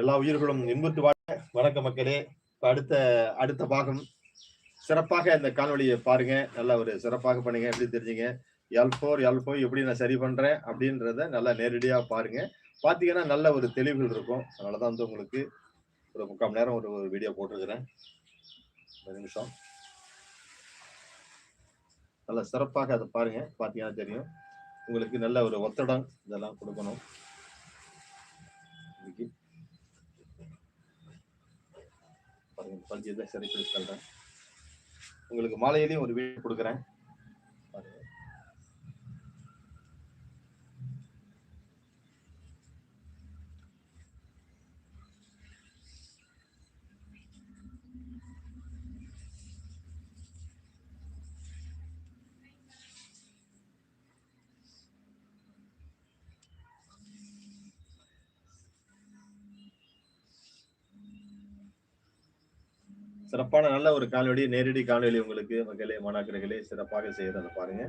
எல்லா உயிர்களும் இன்புற்று வாழ. வணக்க மக்களே. அடுத்த அடுத்த பாகம். சிறப்பாக இந்த காணொலியை பாருங்க. நல்லா ஒரு சிறப்பாக பண்ணுங்க. எப்படி தெரிஞ்சுங்க? எல் ஃபோர் எல் ஃபோர் எப்படி நான் சரி பண்றேன் அப்படின்றத நல்லா நேரடியாக பாருங்க. பார்த்தீங்கன்னா நல்ல ஒரு தெளிவுகள் இருக்கும். அதனாலதான் வந்து உங்களுக்கு ஒரு முக்கால் மணி நேரம் ஒரு ஒரு வீடியோ போட்டிருக்கிறேன். ஒரு நிமிஷம். நல்லா சிறப்பாக அதை பாருங்க. பார்த்தீங்கன்னா தெரியும். உங்களுக்கு நல்ல ஒரு ஒத்தடம் இதெல்லாம் கொடுக்கணும். பாருங்க. பஞ்சு இதை சரி உங்களுக்கு மாலையிலையும் ஒரு வீடியோ கொடுக்குறேன். சிறப்பான நல்ல ஒரு கால்வெளி நேரடி கால்வெளி உங்களுக்கு மக்களே மாணாக்கர்களே சிறப்பாக செய்யறத பாருங்க.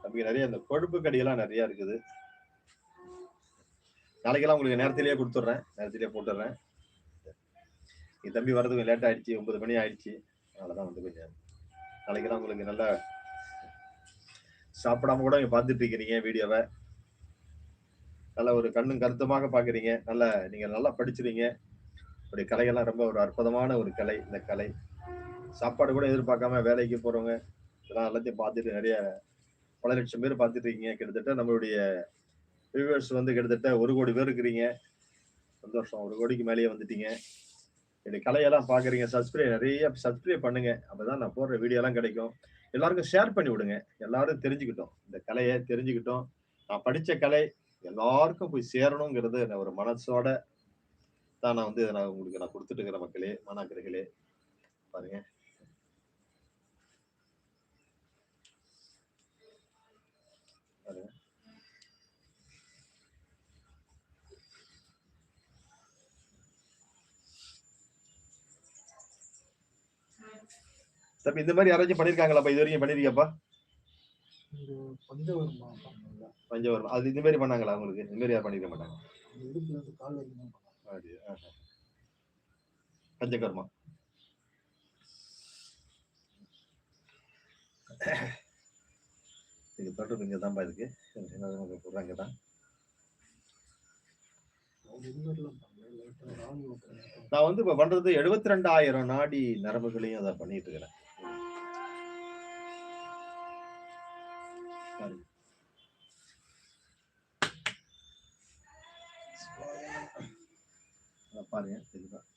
நமக்கு நிறைய இந்த கொழுப்பு கடியெல்லாம் நிறைய இருக்குது. நாளைக்கெல்லாம் உங்களுக்கு நேரத்திலேயே கொடுத்துட்றேன். நேரத்திலேயே போட்டுடுறேன். என் தம்பி வர்றதுக்கு லேட் ஆயிடுச்சு ஒன்பது மணி ஆயிடுச்சு. அதனாலதான் வந்து கொஞ்சம் நாளைக்கெல்லாம் உங்களுக்கு நல்லா சாப்பிடாம கூட நீங்க பார்த்துட்டு இருக்கிறீங்க வீடியோவை. நல்ல ஒரு கண்ணும் கருத்துமாக பாக்குறீங்க நல்ல நீங்க நல்லா படிச்சிருங்க அவருடைய கலைகள்லாம் ரொம்ப ஒரு அற்புதமான ஒரு கலை இந்த கலை. சாப்பாடு கூட எதிர்பார்க்காம வேலைக்கு போறவங்க இதெல்லாம் எல்லாத்தையும் பார்த்துட்டு நிறைய பல லட்சம் பேர் பார்த்துட்டு இருக்கீங்க. கிட்டத்தட்ட நம்மளுடைய வியூவர்ஸ் வந்து கிட்டத்தட்ட ஒரு கோடி பேர் இருக்கிறீங்க. சந்தோஷம். ஒரு கோடிக்கு மேலேயே வந்துட்டீங்க. என்னுடைய கலையெல்லாம் பாக்குறீங்க சப்ஸ்கிரைப் நிறைய சப்ஸ்கிரைப் பண்ணுங்க. அப்பதான் நான் போடுற வீடியோலாம் கிடைக்கும். எல்லாருக்கும் ஷேர் பண்ணி விடுங்க. எல்லாரும் தெரிஞ்சுக்கிட்டோம். இந்த கலையை தெரிஞ்சுக்கிட்டோம். நான் படிச்ச கலை எல்லாருக்கும் போய் சேரணுங்கிறது நான் ஒரு மனசோட தான் நான் வந்து இதை நான் உங்களுக்கு நான் கொடுத்துட்டு இருக்கிற மக்களே மாணாக்கர்களே. பாருங்க. பாருங்க. தம்பி இந்த மாதிரி யாராச்சும் பண்ணிருக்காங்களாப்பா? இது வரைக்கும் பண்ணிருக்கியாப்பா? பஞ்சவரம் அது இந்த மாதிரி பண்ணாங்களா உங்களுக்கு? இந்த மாதிரி யாரும் பண்ணிருக்க மாட்டாங்க. பஞ்சகர்மா இது தொடர்பு இங்கே தான் இருக்கு என்ன போடுறாங்க தான் நான் வந்து இப்போ பண்றது எழுபத்தி ரெண்டாயிரம் நாடி நரம்புகளையும் அதை பண்ணிட்டு இருக்கிறேன். அதை பாருங்க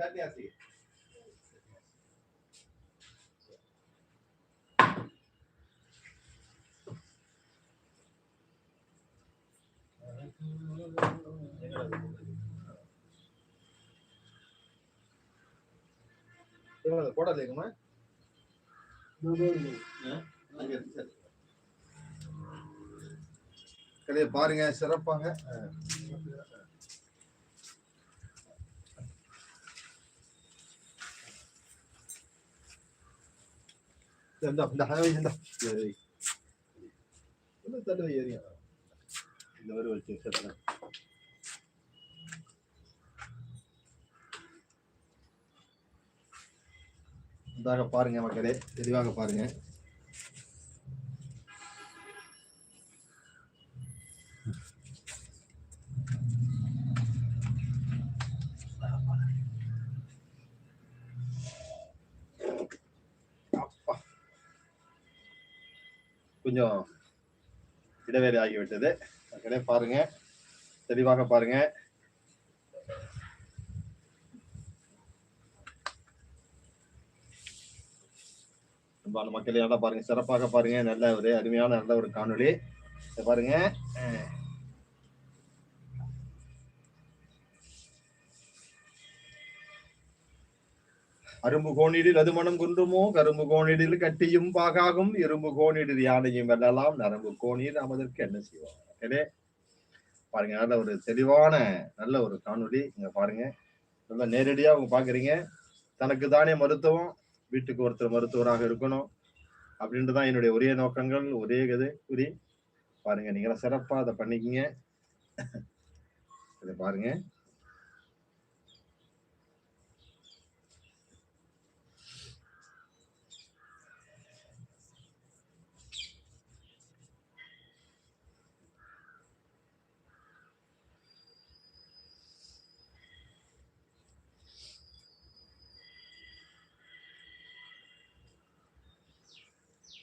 சட்னி அரிசி போடலைங்கம்மா கடையை பாருங்க சிறப்பாங்க. இந்த இந்த இந்த தடவை ஏறியா இந்த வரை வச்சு சட்டை இதாக பாருங்க மக்களே தெளிவாக பாருங்க கொஞ்சம் இடைவேளை ஆகிவிட்டது. மக்களே பாருங்க. தெளிவாக பாருங்க. அன்பான மக்களே நல்லா பாருங்க. சிறப்பாக பாருங்க. நல்ல ஒரு அருமையான நல்ல ஒரு காணொளி. இதை பாருங்க. அரும்பு கோணிடில் அது மனம் குன்றுமோ? கரும்பு கோணிடில் கட்டியும் பாகாகும். இரும்பு கோணிடில் யானையும் வெல்லலாம். நரம்பு கோணியில் நமதற்கு என்ன செய்வோம்? மக்களே பாருங்க நல்ல ஒரு தெளிவான நல்ல ஒரு காணொளி. இங்க பாருங்க. நல்லா நேரடியா அவங்க பாக்குறீங்க தனக்கு தானே மருத்துவம். வீட்டுக்கு ஒருத்தர் மருத்துவராக இருக்கணும். அப்படின்ட்டு தான் என்னுடைய ஒரே நோக்கங்கள் ஒரே இது குறி பாருங்க நீங்களாம் சிறப்பா அதை பண்ணிக்கிங்க. இதை பாருங்க.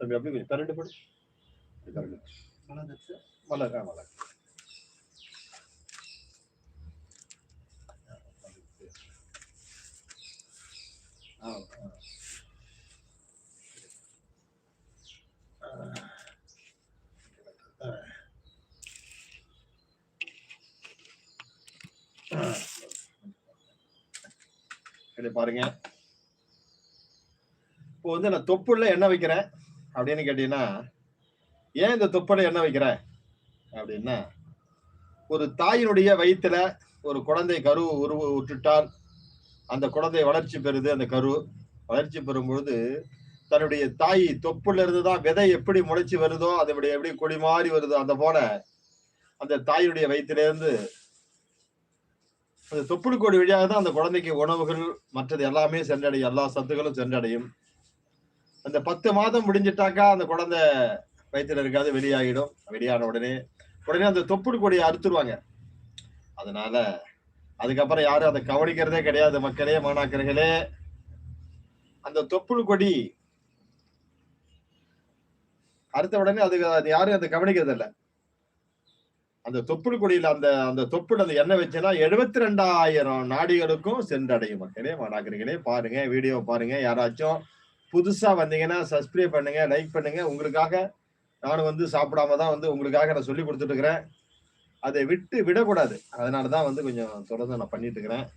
தம்பி அப்படி கொஞ்சம் கரண்ட் போடு கரண்ட் மலர் மலர் பாருங்க இப்போ வந்து நான் தொப்புள்ள என்ன வைக்கிறேன். அப்படின்னு கேட்டீங்கன்னா ஏன் இந்த தொப்புல என்ன வைக்கிற? அப்படின்னா ஒரு தாயினுடைய வயிற்றுல ஒரு குழந்தை கரு உருவ விட்டுட்டால் அந்த குழந்தை வளர்ச்சி பெறுது அந்த கரு வளர்ச்சி பெறும்பொழுது தன்னுடைய தாய் தொப்புல இருந்து தான் விதை எப்படி முளைச்சி வருதோ அதனுடைய எப்படி எப்படி கொடி மாறி வருதோ அந்த போல அந்த தாயினுடைய வயிற்றிலிருந்து அந்த தொப்புள் கொடி வழியாக தான் அந்த குழந்தைக்கு உணவுகள் மற்றது எல்லாமே சென்றடையும் எல்லா சத்துக்களும் சென்றடையும். அந்த பத்து மாதம் முடிஞ்சிட்டாக்கா அந்த குழந்தை வயிற்றுல இருக்காது வெளியாகிடும். வெளியான உடனே உடனே அந்த தொப்புள் கொடியை அறுத்துருவாங்க. அதனால அதுக்கப்புறம் யாரும் அதை கவனிக்கிறதே கிடையாது. மக்களே மாணாக்கர்களே அந்த தொப்புள் கொடி அறுத்த உடனே அதுக்கு அது யாரும் அதை கவனிக்கிறது இல்லை அந்த தொப்புள் கொடியில் அந்த அந்த தொப்புள் அந்த எண்ணெய் வச்சுன்னா எழுபத்தி ரெண்டாயிரம் நாடிகளுக்கும் சென்றடையும். மக்களே மாணாக்கர்களே பாருங்க வீடியோ பாருங்க. யாராச்சும் புதுசா வந்தீங்கன்னா சப்ஸ்கிரைப் பண்ணுங்க லைக் பண்ணுங்க. உங்களுக்காக நானும் வந்து சாப்பிடாம தான் வந்து உங்களுக்காக நான் சொல்லி கொடுத்துட்டு இருக்கிறேன். அதை விட்டு விடக்கூடாது. அதனால தான் வந்து கொஞ்சம் தொடர்ந்து நான் பண்ணிட்டு இருக்கிறேன்.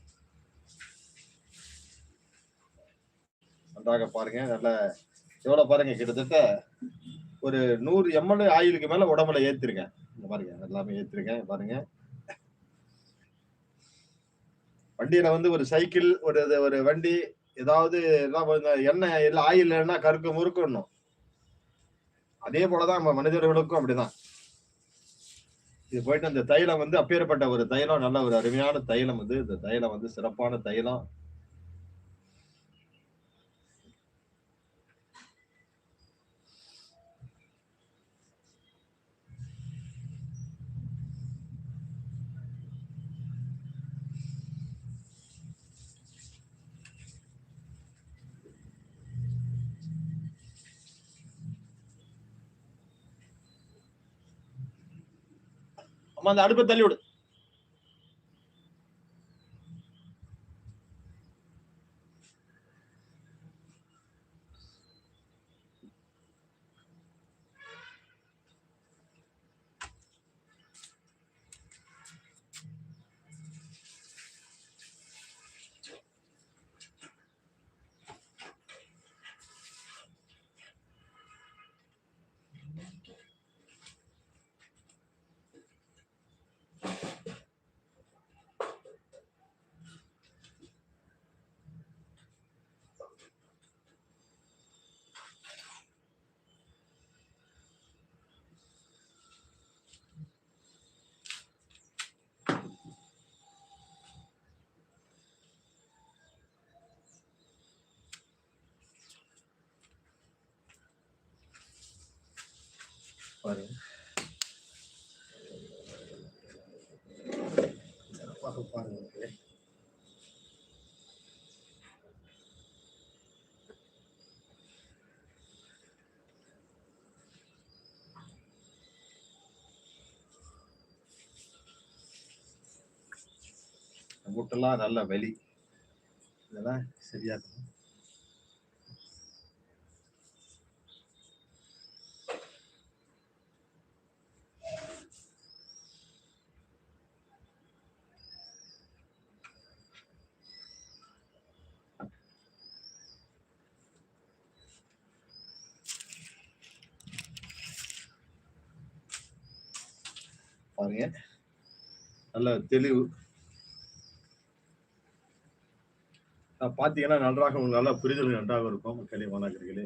நன்றாக பாருங்க. நல்ல எவ்வளோ பாருங்க? கிட்டத்தட்ட ஒரு நூறு எம்எல் ஆயிலுக்கு மேல உடம்புல ஏத்திருக்கேன் இந்த பாருங்க எல்லாமே ஏத்திருக்கேன் பாருங்க. வண்டியில வந்து ஒரு சைக்கிள் ஒரு இது- ஒரு வண்டி ஏதாவது எண்ணெய் இல்லை ஆயில் இல்லைன்னா கருக்கு முறுக்கணும் அதே போலதான் நம்ம மனிதர்களுக்கும் அப்படிதான். இது போயிட்டு அந்த தைலம் வந்து அப்பேற்பட்ட ஒரு தைலம் நல்ல ஒரு அருமையான தைலம் வந்து இந்த தைலம் வந்து சிறப்பான தைலம். அம்மா அந்த அடுப்பை தள்ளி விடு. பாருங்க சிறப்பாக பாருங்க மக்களே. மூட்டெல்லாம் நல்ல வலி இதெல்லாம் சரியா பாருங்க. நல்ல தெளிவு. அஹ் பாத்தீங்கன்னா நன்றாக உங்களுக்கு நல்லா புரிதல் நன்றாக இருக்கும் மக்களே மாணாக்கர்களே